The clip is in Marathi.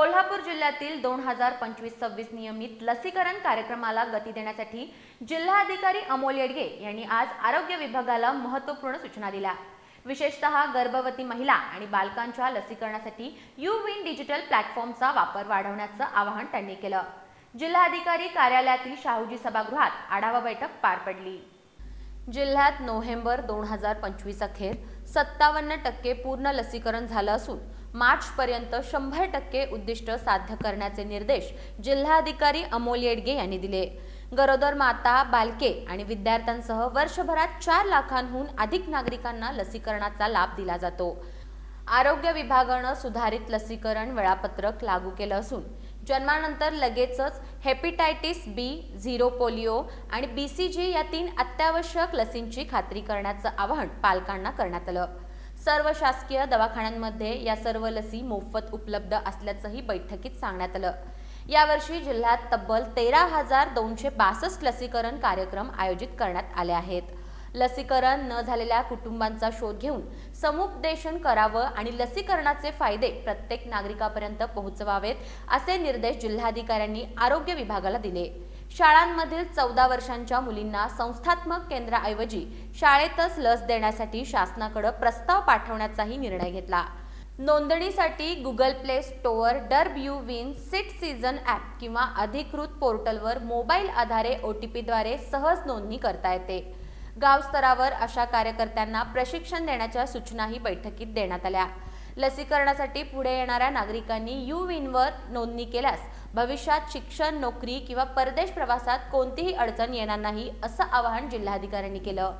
कोल्हापूर जिल्ह्यातील दोन हजार पंचवीस सव्वीस नियमित लसीकरण कार्यक्रमाला गती देण्यासाठी जिल्हाधिकारी अमोल येडगे यांनी आज आरोग्य विभागाला महत्त्वपूर्ण सूचना दिल्या. विशेषतः गर्भवती महिला आणि बालकांच्या लसीकरणासाठी यू विन डिजिटल प्लॅटफॉर्मचा वापर वाढवण्याचं आवाहन त्यांनी केलं. जिल्हाधिकारी कार्यालयातील शाहूजी सभागृहात आढावा बैठक पार पडली. जिल्ह्यात नोव्हेंबर दोन हजार पंचवीस अखेर सत्तावन्न टक्के पूर्ण लसीकरण झालं असून मार्चपर्यंत शंभर टक्के उद्दिष्ट साध्य करण्याचे निर्देश जिल्हाधिकारी अमोल येडगे यांनी दिले. गरोदर माता बालके आणि विद्यार्थ्यांसह वर्षभरात चार लाखांहून अधिक नागरिकांना लसीकरणाचा लाभ दिला जातो. आरोग्य विभागानं सुधारित लसीकरण वेळापत्रक लागू केलं असून जन्मानंतर लगेचच हेपिटायटिस बी झिरो पोलिओ आणि बी सी जी या तीन अत्यावश्यक लसींची खात्री करण्याचं आवाहन पालकांना करण्यात आलं. सर्व शासकीय दवाखान्यांमध्ये या सर्व लसी मोफत उपलब्ध असल्याचंही बैठकीत सांगण्यात आलं. यावर्षी जिल्ह्यात तब्बल तेरा हजार दोनशे बासष्ट लसीकरण कार्यक्रम आयोजित करण्यात आले आहेत. लसीकरण न झालेल्या कुटुंबांचा शोध घेऊन समुपदेशन करावं आणि लसीकरणाचे फायदे प्रत्येक नागरिकापर्यंत पोहोचवावेत असे निर्देश जिल्हाधिकाऱ्यांनी आरोग्य विभागाला दिले. शाळांमधील चौदा वर्षांच्या मुलींना संस्थात्मक केंद्राऐवजी शाळेतच लस देण्यासाठी शासनाकडे प्रस्ताव पाठवण्याचाही निर्णय घेतला. नोंदणीसाठी गुगल प्ले स्टोअर डर्ब यू विन सिट सीझन ॲप किंवा अधिकृत पोर्टलवर मोबाईल आधारे ओ टी पीद्वारे सहज नोंदणी करता येते. गावस्तरावर अशा कार्यकर्त्यांना प्रशिक्षण देण्याच्या सूचनाही बैठकीत देण्यात आल्या. लसीकरणासाठी पुढे येणाऱ्या नागरिकांनी यू विनवर नोंदणी केल्यास भविष्यात शिक्षण नोकरी किंवा परदेश प्रवासात कोणतीही अडचण येणार नाही असं आवाहन जिल्हाधिकाऱ्यांनी केलं.